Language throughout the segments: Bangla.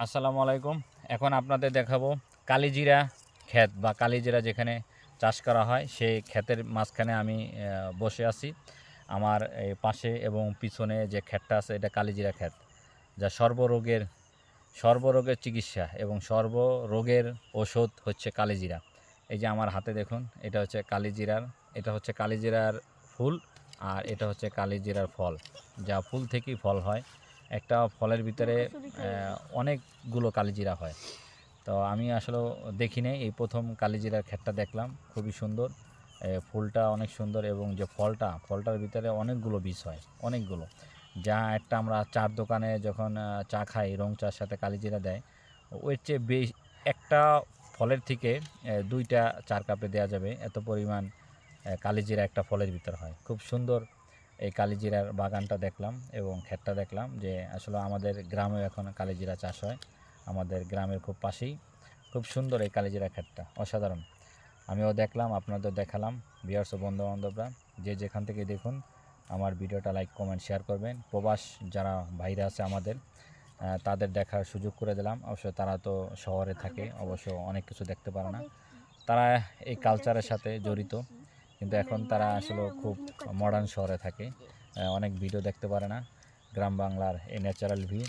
আসসালামু আলাইকুম। এখন আপনাদের দেখাবো কালিজিরা ক্ষেত বা কালিজিরা যেখানে চাষ করা হয়, সেই ক্ষেতের মাঝখানে আমি বসে আছি। আমার এই পাশে এবং পিছনে যে ক্ষেতটা আছে, এটা কালিজিরা ক্ষেত, যা সর্বরোগের সর্বরোগের চিকিৎসা এবং সর্বরোগের ওষুধ হচ্ছে কালিজিরা। এই যে আমার হাতে দেখুন, এটা হচ্ছে কালিজিরার এটা হচ্ছে কালিজিরার ফুল আর এটা হচ্ছে কালিজিরার ফল, যা ফুল থেকেই ফল হয়। একটা ফলের ভিতরে অনেকগুলো কালিজিরা হয়। তো আমি আসলে দেখি নাই, এই প্রথম কালিজিরার ক্ষেতটা দেখলাম, খুবই সুন্দর। ফুলটা অনেক সুন্দর এবং যে ফলটা, ফলটার ভিতরে অনেকগুলো বীজ হয়, অনেকগুলো। যা একটা আমরা চার দোকানে যখন চা খাই, রং চার সাথে কালিজিরা দেয়, ওর চেয়ে বেশ একটা ফলের থেকে দুইটা চার কাপে দেওয়া যাবে, এত পরিমাণ কালিজিরা একটা ফলের ভিতর হয়। খুব সুন্দর এই কালিজিরার বাগানটা দেখলাম এবং ক্ষেতটা দেখলাম যে আসলে আমাদের গ্রামেও এখন কালিজিরা চাষ হয়। আমাদের গ্রামের খুব পাশেই। খুব সুন্দর এই কালিজিরা ক্ষেতটা, অসাধারণ। আমিও দেখলাম আপনাদের দেখালাম বিয়ার্স ও বন্ধু বান্ধবরা যে যেখান থেকে দেখুন, আমার ভিডিওটা লাইক কমেন্ট শেয়ার করবেন। প্রবাস যারা ভাইরা আছে আমাদের তাদের দেখার সুযোগ করে দিলাম। অবশ্য তারা তো শহরে থাকে, অবশ্য অনেক কিছু দেখতে পারে না। তারা এই কালচারের সাথে জড়িত। কিন্তু এখন তারা আসলে খুব মডার্ন শহরে থাকে। অনেক ভিডিও দেখতে পারে না, গ্রাম বাংলার এই ন্যাচারাল ভিউ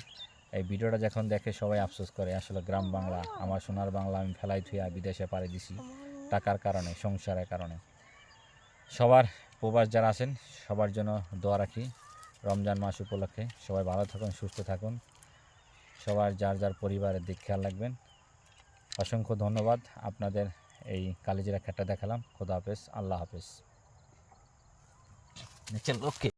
এই ভিডিওটা যখন দেখে সবাই আফসোস করে, আসলে গ্রাম বাংলা, আমার সোনার বাংলা আমি ফেলাই থুইয়া বিদেশে পাড়ি দিছি, টাকার কারণে, সংসারের কারণে। সবার প্রবাস যারা আছেন, সবার জন্য দোয়া রাখি রমজান মাস উপলক্ষে। সবাই ভালো থাকুন, সুস্থ থাকুন। সবার যার যার পরিবারের দিক খেয়াল রাখবেন। অসংখ্য ধন্যবাদ। আপনাদের এই কালিজিরা খেটটা দেখালাম। খোদা হাফেজ আল্লাহ হাফেজ। ওকে।